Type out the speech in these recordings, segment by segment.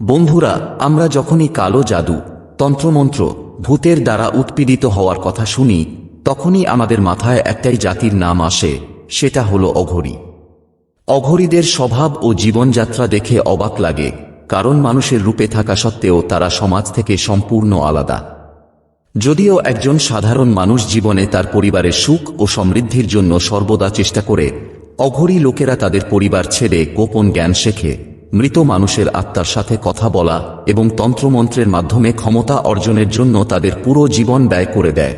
বন্ধুরা, আমরা যখনই কালো জাদু, তন্ত্রমন্ত্র, ভূতের দ্বারা উৎপীড়িত হওয়ার কথা শুনি, তখনই আমাদের মাথায় একটাই জাতির নাম আসে, সেটা হলো অঘরী। অঘরীদের স্বভাব ও জীবনযাত্রা দেখে অবাক লাগে, কারণ মানুষের রূপে থাকা সত্ত্বেও তারা সমাজ থেকে সম্পূর্ণ আলাদা। যদিও একজন সাধারণ মানুষ জীবনে তার পরিবারের সুখ ও সমৃদ্ধির জন্য সর্বদা চেষ্টা করে, অঘরী লোকেরা তাদের পরিবার ছেড়ে গোপন জ্ঞান শেখে। মৃত মানুষের আত্মার সাথে কথা বলা এবং তন্ত্রমন্ত্রের মাধ্যমে ক্ষমতা অর্জনের জন্য তাদের পুরো জীবন ব্যয় করে দেয়।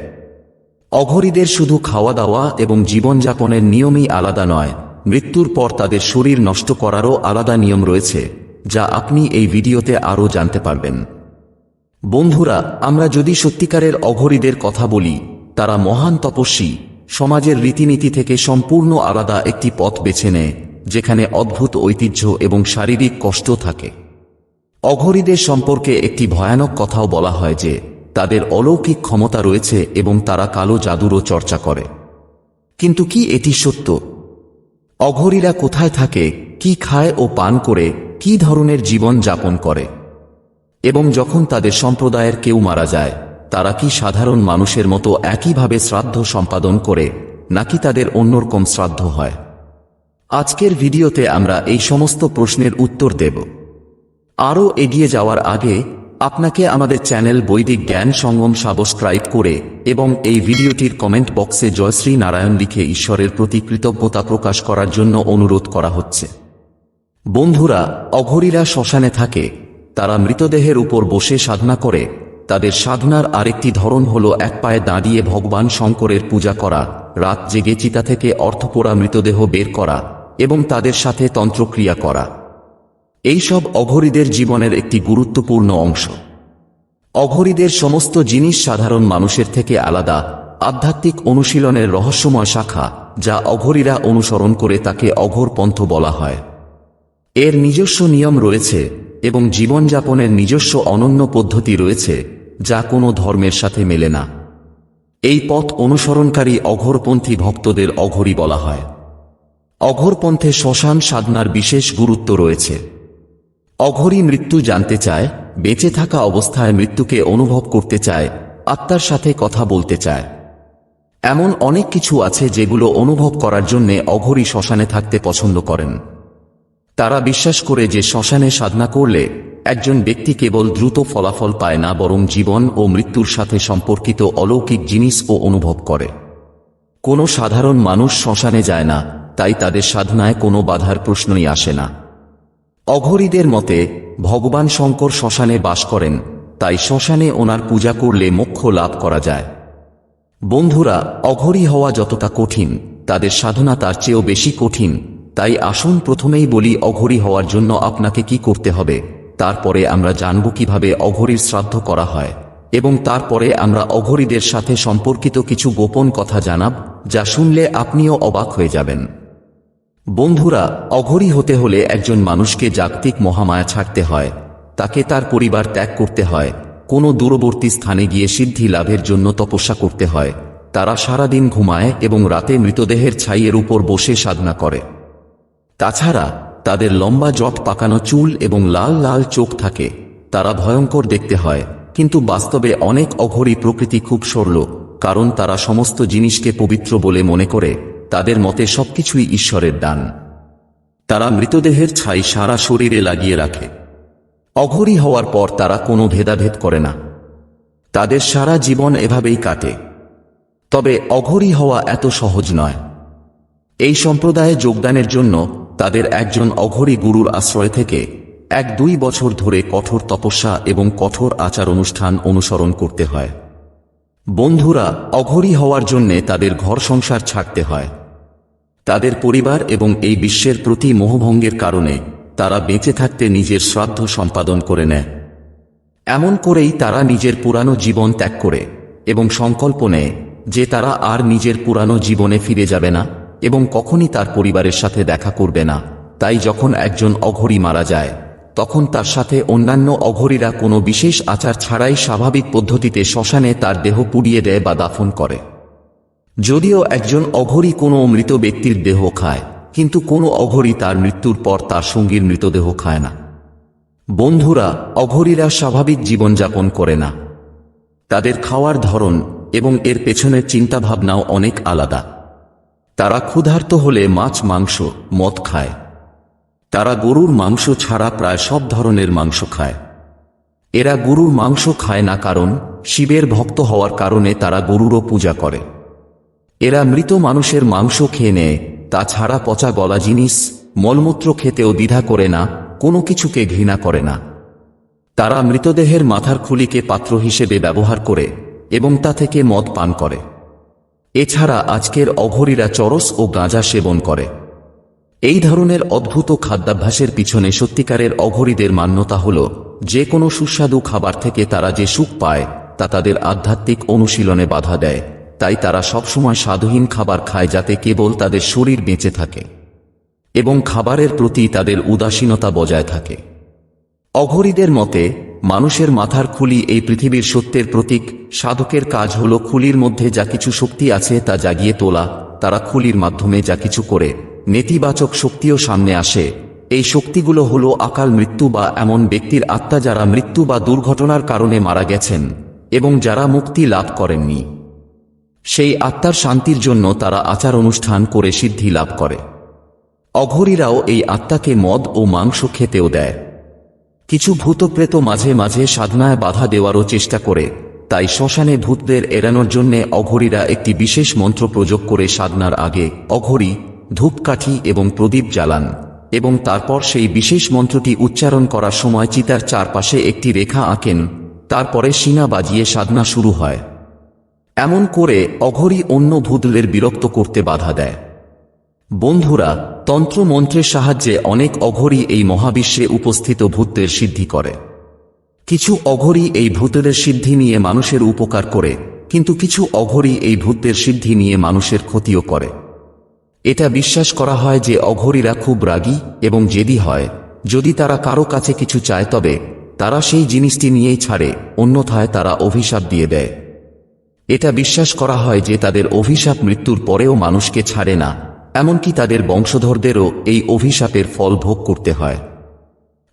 অঘরীদের শুধু খাওয়া দাওয়া এবং জীবনযাপনের নিয়মই আলাদা নয়, মৃত্যুর পর তাদের শরীর নষ্ট করারও আলাদা নিয়ম রয়েছে, যা আপনি এই ভিডিওতে আরও জানতে পারবেন। বন্ধুরা, আমরা যদি সত্যিকারের অঘরীদের কথা বলি, তারা মহান তপস্বী, সমাজের রীতিনীতি থেকে সম্পূর্ণ আলাদা একটি পথ বেছে নেয়। যেখানে অদ্ভুত ঐতিহ্য এবং শারীরিক কষ্ট থাকে। অঘরীদের সম্পর্কে একটি ভয়ানক কথাও বলা হয় যে, তাদের অলৌকিক ক্ষমতা রয়েছে এবং তারা কালো জাদুরও চর্চা করে। কিন্তু কি এটি সত্য? অঘরীরা কোথায় থাকে, কি খায় ও পান করে, কি ধরনের জীবন যাপন করে? এবং যখন তাদের সম্প্রদায়ের কেউ মারা যায়, তারা কি সাধারণ মানুষের মতো একইভাবে শ্রাদ্ধ সম্পাদন করে, নাকি তাদের অন্যরকম শ্রাদ্ধ হয়? আজকের ভিডিওতে আমরা এই সমস্ত প্রশ্নের উত্তর দেব। আরও এগিয়ে যাওয়ার আগে, আপনাকে আমাদের চ্যানেল বৈদিক জ্ঞান সঙ্গম সাবস্ক্রাইব করে এবং এই ভিডিওটির কমেন্ট বক্সে জয়শ্রী নারায়ণ লিখে ঈশ্বরের প্রতি কৃতজ্ঞতা প্রকাশ করার জন্য অনুরোধ করা হচ্ছে। বন্ধুরা, অঘরীরা শ্মশানে থাকে। তারা মৃতদেহের উপর বসে সাধনা করে। তাদের সাধনার আরেকটি ধরন হল এক পায়ে দাঁড়িয়ে ভগবান শঙ্করের পূজা করা, রাত জেগে চিতা থেকে অর্থপোড়া মৃতদেহ বের করা। এবং তাদের সাথে তন্ত্রক্রিয়া করা। এইসব অঘরীদের জীবনের একটি গুরুত্বপূর্ণ অংশ। অঘরীদের সমস্ত জিনিস সাধারণ মানুষের থেকে আলাদা, আধ্যাত্মিক অনুশীলনের রহস্যময় শাখা, যা অঘরীরা অনুসরণ করে তাকে অঘোর পন্থ বলা হয়। এর নিজস্ব নিয়ম রয়েছে এবং জীবনযাপনের নিজস্ব অনন্য পদ্ধতি রয়েছে, যা কোনো ধর্মের সাথে মেলে না। এই পথ অনুসরণকারী অঘোরপন্থী ভক্তদের অঘরী বলা হয়। অঘোরপন্থে শ্মশান সাধনার বিশেষ গুরুত্ব রয়েছে। অঘরী মৃত্যু জানতে চায়, বেঁচে থাকা অবস্থায় মৃত্যুকে অনুভব করতে চায়, আত্মার সাথে কথা বলতে চায়। এমন অনেক কিছু আছে যেগুলো অনুভব করার জন্যে অঘরী শ্মশানে থাকতে পছন্দ করেন। তারা বিশ্বাস করে যে শ্মশানে সাধনা করলে একজন ব্যক্তি কেবল দ্রুত ফলাফল পায় না, বরং জীবন ও মৃত্যুর সাথে সম্পর্কিত অলৌকিক জিনিসও অনুভব করে। কোনো সাধারণ মানুষ শ্মশানে যায় না তাই তাদের সাধনায় কোনো বাধার প্রশ্নই আসে না। অঘরীদের মতে, ভগবান শঙ্কর শ্মশানে বাস করেন, তাই শ্মশানে ওনার পূজা করলে মোক্ষ লাভ করা যায়। বন্ধুরা, অঘরী হওয়া যতটা কঠিন, তাদের সাধনা তার চেয়েও বেশি কঠিন, তাই আসুন প্রথমেই বলি অঘরী হওয়ার জন্য আপনাকে কি করতে হবে, তারপরে আমরা জানব কীভাবে অঘরীর শ্রাদ্ধ করা হয়, এবং তারপরে আমরা অঘরীদের সাথে সম্পর্কিত কিছু গোপন কথা জানাব, যা শুনলে আপনিও অবাক হয়ে যাবেন। বন্ধুরা, অঘরী হতে হলে একজন মানুষকে জাগতিক মহামায়া ছাড়তে হয়। তাকে তার পরিবার ত্যাগ করতে হয়। কোনো দূরবর্তী স্থানে গিয়ে সিদ্ধি লাভের জন্য তপস্যা করতে হয়। তারা সারাদিন ঘুমায় এবং রাতে মৃতদেহের ছাইয়ের উপর বসে সাধনা করে। তাছাড়া, তাদের লম্বা জট পাকানো চুল এবং লাল লাল চোখ থাকে। তারা ভয়ঙ্কর দেখতে হয়। কিন্তু বাস্তবে অনেক অঘরী প্রকৃতি খুব সরল, কারণ তারা সমস্ত জিনিসকে পবিত্র বলে মনে করে। তাদের মতে সবকিছুই ঈশ্বরের দান। তারা মৃতদেহের ছাই সারা শরীরে লাগিয়ে রাখে। অঘরী হওয়ার পর তারা কোনো ভেদাভেদ করে না। তাদের সারা জীবন এভাবেই কাটে। তবে অঘরী হওয়া এত সহজ নয়। এই সম্প্রদায়ে যোগদানের জন্য তাদের একজন অঘরী গুরুর আশ্রয় থেকে এক দুই বছর ধরে কঠোর তপস্যা এবং কঠোর আচার অনুষ্ঠান অনুসরণ করতে হয়। বন্ধুরা, অঘরী হওয়ার জন্যে তাদের ঘর সংসার ছাড়তে হয়। তাদের পরিবার এবং এই বিশ্বের প্রতি মোহভঙ্গের কারণে তারা বেঁচে থাকতে নিজের শ্রাদ্ধ সম্পাদন করে নেয়। এমন করেই তারা নিজের পুরানো জীবন ত্যাগ করে এবং সংকল্প নেয় যে তারা আর নিজের পুরানো জীবনে ফিরে যাবে না এবং কখনই তার পরিবারের সাথে দেখা করবে না। তাই যখন একজন অঘরী মারা যায়, তখন তার সাথে অন্যান্য অঘরীরা কোনো বিশেষ আচার ছাড়াই স্বাভাবিক পদ্ধতিতে শ্মশানে তার দেহ পুড়িয়ে দেয় বা দাফন করে। যদিও একজন অঘরী কোনো মৃত ব্যক্তির দেহ খায়, কিন্তু কোনো অঘরী তার মৃত্যুর পর তার সঙ্গীর মৃতদেহ খায় না। বন্ধুরা, অঘরীরা স্বাভাবিক জীবনযাপন করে না। তাদের খাওয়ার ধরন এবং এর পেছনের চিন্তাভাবনাও অনেক আলাদা। তারা ক্ষুধার্ত হলে মাছ, মাংস, মদ খায়। তারা গরুর মাংস ছাড়া প্রায় সব ধরনের মাংস খায়। এরা গরুর মাংস খায় না কারণ শিবের ভক্ত হওয়ার কারণে তারা গরুরও পূজা করে। এরা মৃত মানুষের মাংস খেয়ে নেয়, তাছাড়া পচা গলা জিনিস, মলমূত্র খেতেও দ্বিধা করে না, কোনো কিছুকে ঘৃণা করে না। তারা মৃতদেহের মাথার খুলিকে পাত্র হিসেবে ব্যবহার করে এবং তা থেকে মদ পান করে। এছাড়া আজকের অঘরীরা চরস ও গাঁজা সেবন করে। এই ধরনের অদ্ভুত খাদ্যাভ্যাসের পিছনে সত্যিকারের অঘরীদের মান্যতা হল, যে কোনো সুস্বাদু খাবার থেকে তারা যে সুখ পায়, তা তাদের আধ্যাত্মিক অনুশীলনে বাধা দেয়। তাই তারা সবসময় স্বাদহীন খাবার খায় যাতে কেবল তাদের শরীর বেঁচে থাকে এবং খাবারের প্রতি তাদের উদাসীনতা বজায় থাকে। অঘরীদের মতে, মানুষের মাথার খুলি এই পৃথিবীর সত্যের প্রতীক, সাধকের কাজ হল খুলির মধ্যে যা কিছু শক্তি আছে তা জাগিয়ে তোলা, তারা খুলির মাধ্যমে যা কিছু করে, নেতিবাচক শক্তিও সামনে আসে। এই শক্তিগুলো হল আকাল মৃত্যু বা এমন ব্যক্তির আত্মা যারা মৃত্যু বা দুর্ঘটনার কারণে মারা গেছেন এবং যারা মুক্তি লাভ করেননি। সেই আত্মার শান্তির জন্য তারা আচার অনুষ্ঠান করে সিদ্ধি লাভ করে। অঘরীরাও এই আত্মাকে মদ ও মাংস খেতেও দেয়। কিছু ভূতপ্রেত মাঝে মাঝে সাধনায় বাধা দেওয়ারও চেষ্টা করে, তাই শ্মশানে ভূতদের এড়ানোর জন্যে অঘরীরা একটি বিশেষ মন্ত্র প্রযোগ করে সাধনার আগে অঘরী, ধূপকাঠি এবং প্রদীপ জ্বালান, এবং তারপর সেই বিশেষ মন্ত্রটি উচ্চারণ করার সময় চিতার চারপাশে একটি রেখা আঁকেন, তারপরে সিনা বাজিয়ে সাধনা শুরু হয়। এমন করে অঘরী অন্য ভূতদের বিরক্ত করতে বাধা দেয়। বন্ধুরা, তন্ত্রমন্ত্রের সাহায্যে অনেক অঘরী এই মহাবিশ্বে উপস্থিত ভূতদের সিদ্ধি করে। কিছু অঘরী এই ভূতেদের সিদ্ধি নিয়ে মানুষের উপকার করে, কিন্তু কিছু অঘরী এই ভূতদের সিদ্ধি নিয়ে মানুষের ক্ষতিও করে। এটা বিশ্বাস করা হয় যে অঘরীরা খুব রাগী এবং জেদি হয়। যদি তারা কারও কাছে কিছু চায় তবে তারা সেই জিনিসটি নিয়েই ছাড়ে, অন্যথায় তারা অভিশাপ দিয়ে দেয়। এটা বিশ্বাস করা হয় যে তাদের অভিশাপ মৃত্যুর পরেও মানুষকে ছাড়ে না, এমনকি তাদের বংশধরদেরও এই অভিশাপের ফল ভোগ করতে হয়।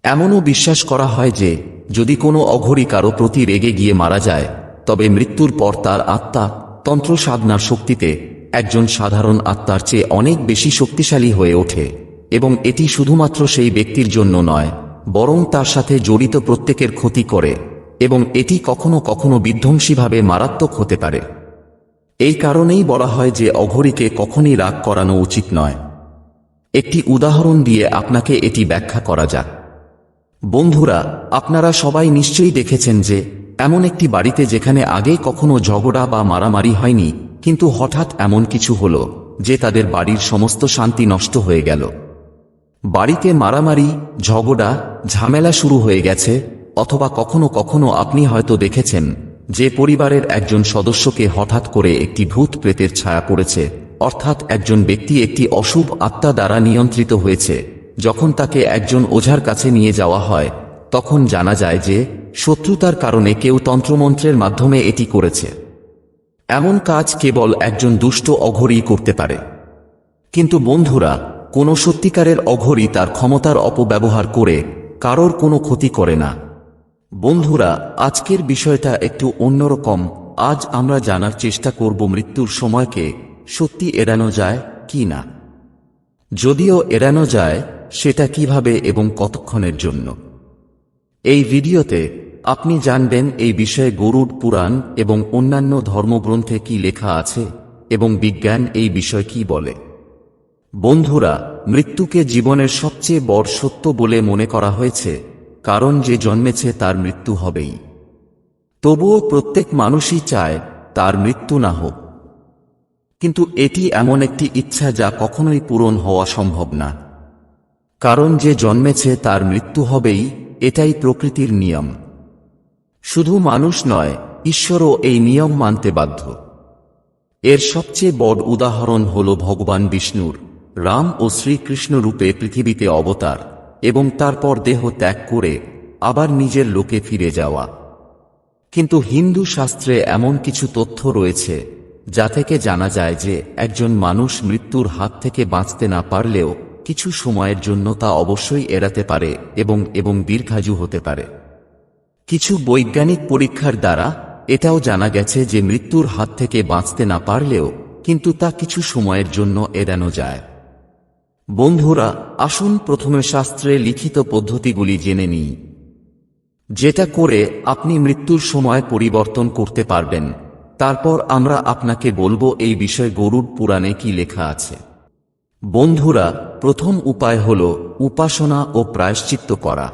এমনও বিশ্বাস করা হয় যে, যদি কোনো অঘরী কারও প্রতি রেগে গিয়ে মারা যায়, তবে মৃত্যুর পর তার আত্মা তন্ত্র সাধনার শক্তিতে একজন সাধারণ আত্মার চেয়ে অনেক বেশি শক্তিশালী হয়ে ওঠে, এবং এটি শুধুমাত্র সেই ব্যক্তির জন্য নয়, বরং তার সাথে জড়িত প্রত্যেকের ক্ষতি করে। এবং এটি কখনো কখনো বিধ্বংসীভাবে মারাত্মক হতে পারে। এই কারণেই বলা হয় যে অঘরীকে কখনই রাগ করানো উচিত নয়। একটি উদাহরণ দিয়ে আপনাকে এটি ব্যাখ্যা করা যাক। বন্ধুরা, আপনারা সবাই নিশ্চয়ই দেখেছেন যে, এমন একটি বাড়িতে যেখানে আগে কখনো ঝগড়া বা মারামারি হয়নি, কিন্তু হঠাৎ এমন কিছু হল, যে তাদের বাড়ির সমস্ত শান্তি নষ্ট হয়ে গেল। বাড়িতে মারামারি, ঝগড়া, ঝামেলা শুরু হয়ে গেছে অথবা কখনো কখনো আপনি হয়তো দেখেছেন যে পরিবারের একজন সদস্যকে হঠাৎ করে একটি ভূত প্রেতের ছায়া পড়েছে, অর্থাৎ একজন ব্যক্তি একটি অশুভ আত্মা দ্বারা নিয়ন্ত্রিত হয়েছে। যখন তাকে একজন ওঝার কাছে নিয়ে যাওয়া হয়, তখন জানা যায় যে শত্রুতার কারণে কেউ তন্ত্রমন্ত্রের মাধ্যমে এটি করেছে। এমন কাজ কেবল একজন দুষ্ট অঘরী করতে পারে। কিন্তু বন্ধুরা, কোনো সত্যিকারের অঘরী তার ক্ষমতার অপব্যবহার করে কারোর কোনো ক্ষতি করে না। বন্ধুরা, আজকের বিষয়টা একটু অন্যরকম। আজ আমরা জানার চেষ্টা করব মৃত্যুর সময়কে সত্যি এড়ানো যায় কি না। যদিও এড়ানো যায়, সেটা কীভাবে এবং কতক্ষণের জন্য। এই ভিডিওতে আপনি জানবেন এই বিষয়ে গরুড পুরাণ এবং অন্যান্য ধর্মগ্রন্থে কি লেখা আছে এবং বিজ্ঞান এই বিষয় কি বলে। বন্ধুরা, মৃত্যুকে জীবনের সবচেয়ে বড় সত্য বলে মনে করা হয়েছে কারণ যে জন্মেছে তার মৃত্যু হবেই। তবুও প্রত্যেক মানুষই চায় তার মৃত্যু না হোক। কিন্তু এটি এমন একটি ইচ্ছা যা কখনোই পূরণ হওয়া সম্ভব না। কারণ যে জন্মেছে তার মৃত্যু হবেই, এটাই প্রকৃতির নিয়ম। শুধু মানুষ নয়, ঈশ্বরও এই নিয়ম মানতে বাধ্য। এর সবচেয়ে বড় উদাহরণ হল ভগবান বিষ্ণুর, রাম ও শ্রীকৃষ্ণ রূপে পৃথিবীতে অবতার। এবং তারপর দেহ ত্যাগ করে আবার নিজের লোকে ফিরে যাওয়া। কিন্তু হিন্দু শাস্ত্রে এমন কিছু তথ্য রয়েছে, যা থেকে জানা যায় যে একজন মানুষ মৃত্যুর হাত থেকে বাঁচতে না পারলেও কিছু সময়ের জন্য তা অবশ্যই এড়াতে পারে এবং এবং দীর্ঘায়ু হতে পারে। কিছু বৈজ্ঞানিক পরীক্ষার দ্বারা এটাও জানা গেছে যে মৃত্যুর হাত থেকে বাঁচতে না পারলেও কিন্তু তা কিছু সময়ের জন্য এড়ানো যায়। বন্ধুরা, আসুন প্রথমে শাস্ত্রে লিখিত পদ্ধতিগুলি জেনে নিই। যেটা করে আপনি মৃত্যুর সময় পরিবর্তন করতে পারবেন। তারপর আমরা আপনাকে বলব এই বিষয়ে গরুর পুরাণে কি লেখা আছে। বন্ধুরা, প্রথম উপায় হল উপাসনা ও প্রায়শ্চিত্ত করা।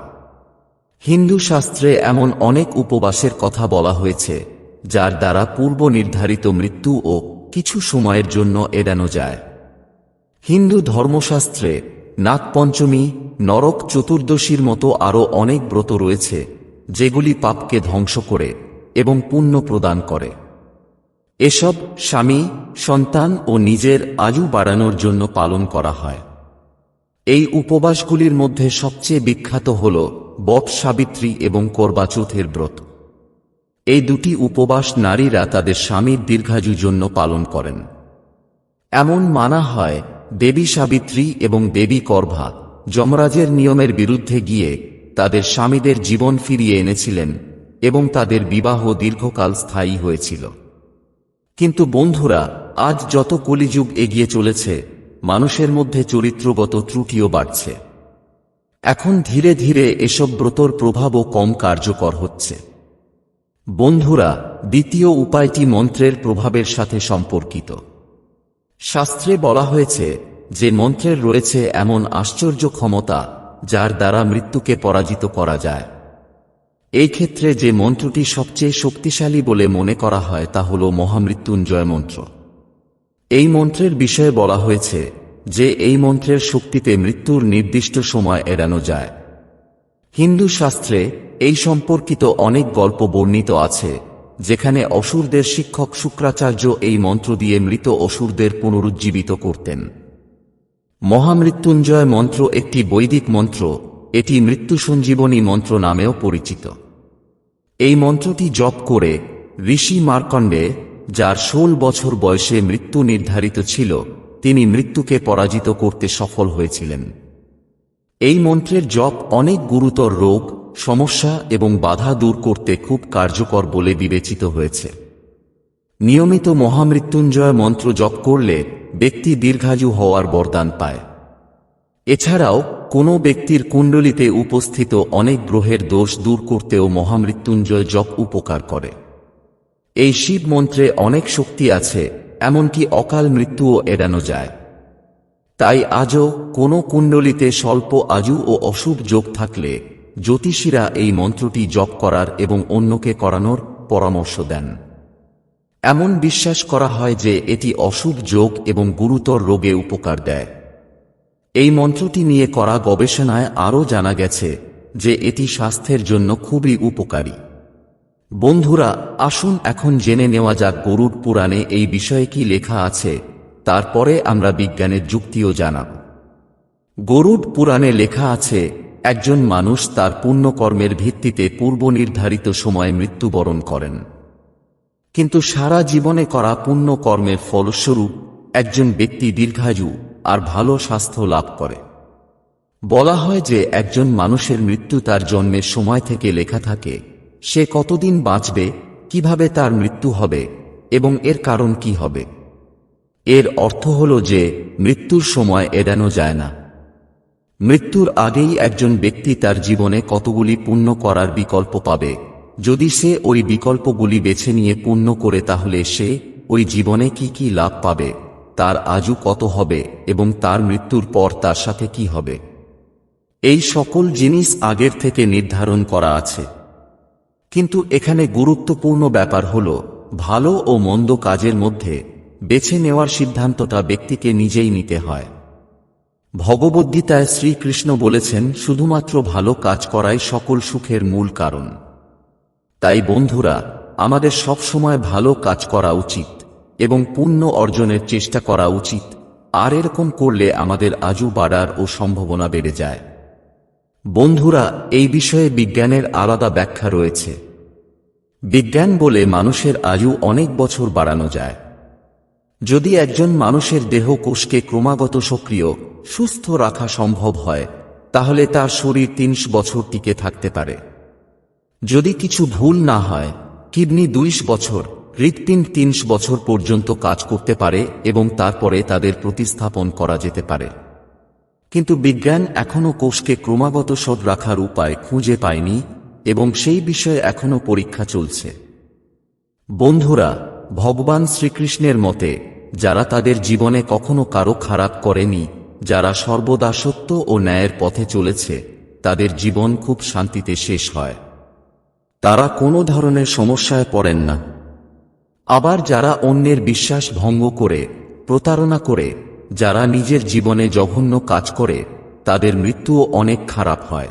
হিন্দু শাস্ত্রে এমন অনেক উপবাসের কথা বলা হয়েছে, যার দ্বারা পূর্ব নির্ধারিত মৃত্যু ও কিছু সময়ের জন্য এড়ানো যায়। হিন্দু ধর্মশাস্ত্রে নাগপঞ্চমী, নরক চতুর্দশীর মতো আরও অনেক ব্রত রয়েছে, যেগুলি পাপকে ধ্বংস করে এবং পুণ্য প্রদান করে। এসব স্বামী, সন্তান ও নিজের আয়ু বাড়ানোর জন্য পালন করা হয়। এই উপবাসগুলির মধ্যে সবচেয়ে বিখ্যাত হল বট সাবিত্রী এবং করবাচৌথের ব্রত। এই দুটি উপবাস নারীরা তাদের স্বামীর দীর্ঘায়ুর জন্য পালন করেন। এমন মানা হয় দেবী সাবিত্রী এবং দেবী করভা যমরাজের নিয়মের বিরুদ্ধে গিয়ে তাদের স্বামীদের জীবন ফিরিয়ে এনেছিলেন এবং তাদের বিবাহ দীর্ঘকাল স্থায়ী হয়েছিল। কিন্তু বন্ধুরা, আজ যত কলিযুগ এগিয়ে চলেছে, মানুষের মধ্যে চরিত্রগত ত্রুটিও বাড়ছে। এখন ধীরে ধীরে এসব ব্রতর প্রভাবও কম কার্যকর হচ্ছে। বন্ধুরা, দ্বিতীয় উপায়টি মন্ত্রের প্রভাবের সাথে সম্পর্কিত। শাস্ত্রে বলা হয়েছে, যে মন্ত্রের রয়েছে এমন আশ্চর্য ক্ষমতা, যার দ্বারা মৃত্যুকে পরাজিত করা যায়। এই ক্ষেত্রে যে মন্ত্রটি সবচেয়ে শক্তিশালী বলে মনে করা হয় তা হল মহামৃত্যুঞ্জয় মন্ত্র। এই মন্ত্রের বিষয়ে বলা হয়েছে, যে এই মন্ত্রের শক্তিতে মৃত্যুর নির্দিষ্ট সময় এড়ানো যায়। হিন্দু শাস্ত্রে এই সম্পর্কিত অনেক গল্প বর্ণিত আছে যেখানে অসুরদের শিক্ষক শুক্রাচার্য এই মন্ত্র দিয়ে মৃত অসুরদের পুনরুজ্জীবিত করতেন। মহামৃত্যুঞ্জয় মন্ত্র একটি বৈদিক মন্ত্র, এটি মৃত্যু সঞ্জীবনী মন্ত্র নামেও পরিচিত। এই মন্ত্রটি জপ করে ঋষি মার্কণ্ডে, যার ষোল বছর বয়সে মৃত্যু নির্ধারিত ছিল, তিনি মৃত্যুকে পরাজিত করতে সফল হয়েছিলেন। এই মন্ত্রের জপ অনেক গুরুতর রোগ সমস্যা এবং বাধা দূর করতে খুব কার্যকর বলে বিবেচিত হয়েছে। নিয়মিত মহামৃত্যুঞ্জয় মন্ত্র জপ করলে ব্যক্তি দীর্ঘায়ু হওয়ার বরদান পায়। এছাড়াও কোনো ব্যক্তির কুণ্ডলিতে উপস্থিত অনেক গ্রহের দোষ দূর করতেও মহামৃত্যুঞ্জয় জপ উপকার করে। এই শিব মন্ত্রে অনেক শক্তি আছে, এমনকি অকাল মৃত্যুও এড়ানো যায়। তাই আজও কোনো কুণ্ডলিতে স্বল্প আজু ও অশুভ যোগ থাকলে জ্যোতিষীরা এই মন্ত্রটি জপ করার এবং অন্যকে করানোর পরামর্শ দেন। এমন বিশ্বাস করা হয় যে এটি অশুভ যোগ এবং গুরুতর রোগে উপকার দেয়। এই মন্ত্রটি নিয়ে করা গবেষণায় আরও জানা গেছে যে এটি স্বাস্থ্যের জন্য খুবই উপকারী। বন্ধুরা, আসুন এখন জেনে নেওয়া যাক গরুর পুরাণে এই বিষয়ে কি লেখা আছে, তারপরে আমরা বিজ্ঞানের যুক্তিও জানাব। গরুড পুরাণে লেখা আছে একজন মানুষ তার পুণ্যকর্মের ভিত্তিতে পূর্ব নির্ধারিত সময়ে মৃত্যুবরণ করেন। কিন্তু সারা জীবনে করা পুণ্যকর্মের ফলস্বরূপ একজন ব্যক্তি দীর্ঘায়ু আর ভালো স্বাস্থ্য লাভ করে। বলা হয় যে একজন মানুষের মৃত্যু তার জন্মের সময় থেকে লেখা থাকে, সে কতদিন বাঁচবে, কীভাবে তার মৃত্যু হবে এবং এর কারণ কি হবে। এর অর্থ হল যে মৃত্যুর সময় এড়ানো যায় না। মৃত্যুর আগেই একজন ব্যক্তি তার জীবনে কতগুলি পূর্ণ করার বিকল্প পাবে। যদি সে ওই বিকল্পগুলি বেছে নিয়ে পূর্ণ করে তাহলে সে ওই জীবনে কি কি লাভ পাবে, তার আজু কত হবে এবং তার মৃত্যুর পর তার সাথে কি হবে? এই সকল জিনিস আগের থেকে নির্ধারণ করা আছে। কিন্তু এখানে গুরুত্বপূর্ণ ব্যাপার হল, ভালো ও মন্দ কাজের মধ্যে বেছে নেওয়ার সিদ্ধান্তটা ব্যক্তিকে নিজেই নিতে হয়। ভগবদ্গীতায় শ্রীকৃষ্ণ বলেছেন, শুধুমাত্র ভালো কাজ করাই সকল সুখের মূল কারণ। তাই বন্ধুরা, আমাদের সব সময় ভালো কাজ করা উচিত এবং পুণ্য অর্জনের চেষ্টা করা উচিত। আর এরকম করলে আমাদের আজু বাড়ার ও সম্ভাবনা বেড়ে যায়। বন্ধুরা, এই বিষয়ে বিজ্ঞানের আলাদা ব্যাখ্যা রয়েছে। বিজ্ঞান বলে মানুষের আয়ু অনেক বছর বাড়ানো যায়। যদি একজন মানুষের দেহ কোষকে ক্রমাগত সক্রিয়, সুস্থ রাখা সম্ভব হয়, তাহলে তার শরীর তিনশ বছর টিকে থাকতে পারে। যদি কিছু ভুল না হয়, কিডনি দুইশ বছর, হৃৎপিণ্ড তিনশ বছর পর্যন্ত কাজ করতে পারে এবং তারপরে তাদের প্রতিস্থাপন করা যেতে পারে। কিন্তু বিজ্ঞান এখনও কোষকে ক্রমাগত সদ রাখার উপায় খুঁজে পায়নি এবং সেই বিষয়ে এখনও পরীক্ষা চলছে। বন্ধুরা ভগবান শ্রীকৃষ্ণের মতে, যারা তাদের জীবনে কখনো কারও খারাপ করেনি, যারা সর্বদা সত্য ও ন্যায়ের পথে চলেছে, তাদের জীবন খুব শান্তিতে শেষ হয়। তারা কোনো ধরনের সমস্যায় পড়েন না। আবার যারা অন্যের বিশ্বাস ভঙ্গ করে, প্রতারণা করে, যারা নিজের জীবনে জঘন্য কাজ করে, তাদের মৃত্যুও অনেক খারাপ হয়।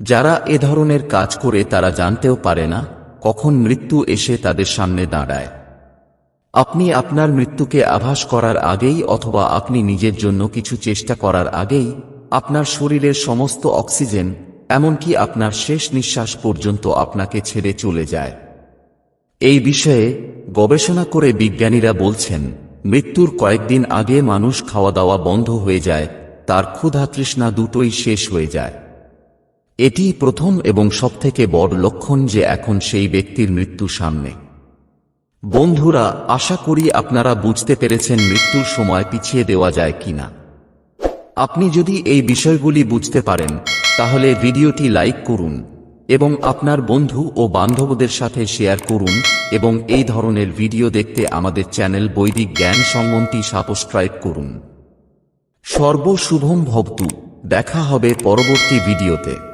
যারা এ ধরনের কাজ করে তারা জানতেও পারে না কখন মৃত্যু এসে তাদের সামনে দাঁড়ায়? আপনি আপনার মৃত্যুকে আভাস করার আগেই অথবা আপনি নিজের জন্য কিছু চেষ্টা করার আগেই আপনার শরীরের সমস্ত অক্সিজেন, এমনকি আপনার শেষ নিঃশ্বাস পর্যন্ত আপনাকে ছেড়ে চলে যায়। এই বিষয়ে গবেষণা করে বিজ্ঞানীরা বলছেন, মৃত্যুর কয়েকদিন আগে মানুষ খাওয়া দাওয়া বন্ধ হয়ে যায়, তার ক্ষুধা তৃষ্ণা দুটোই শেষ হয়ে যায়। এটি প্রথম এবং সবথেকে বড় লক্ষণ যে এখন সেই ব্যক্তির মৃত্যু সামনে। বন্ধুরা, আশা করি আপনারা বুঝতে পেরেছেন মৃত্যুর সময় পিছিয়ে দেওয়া যায় কিনা। আপনি যদি এই বিষয়গুলি বুঝতে পারেন, তাহলে ভিডিওটি লাইক করুন এবং আপনার বন্ধু ও বান্ধবদের সাথে শেয়ার করুন এবং এই ধরনের ভিডিও দেখতে আমাদের চ্যানেল বৈদিক জ্ঞান সম্বন্ধী সাবস্ক্রাইব করুন। সর্বশুভম ভবতু। দেখা হবে পরবর্তী ভিডিওতে।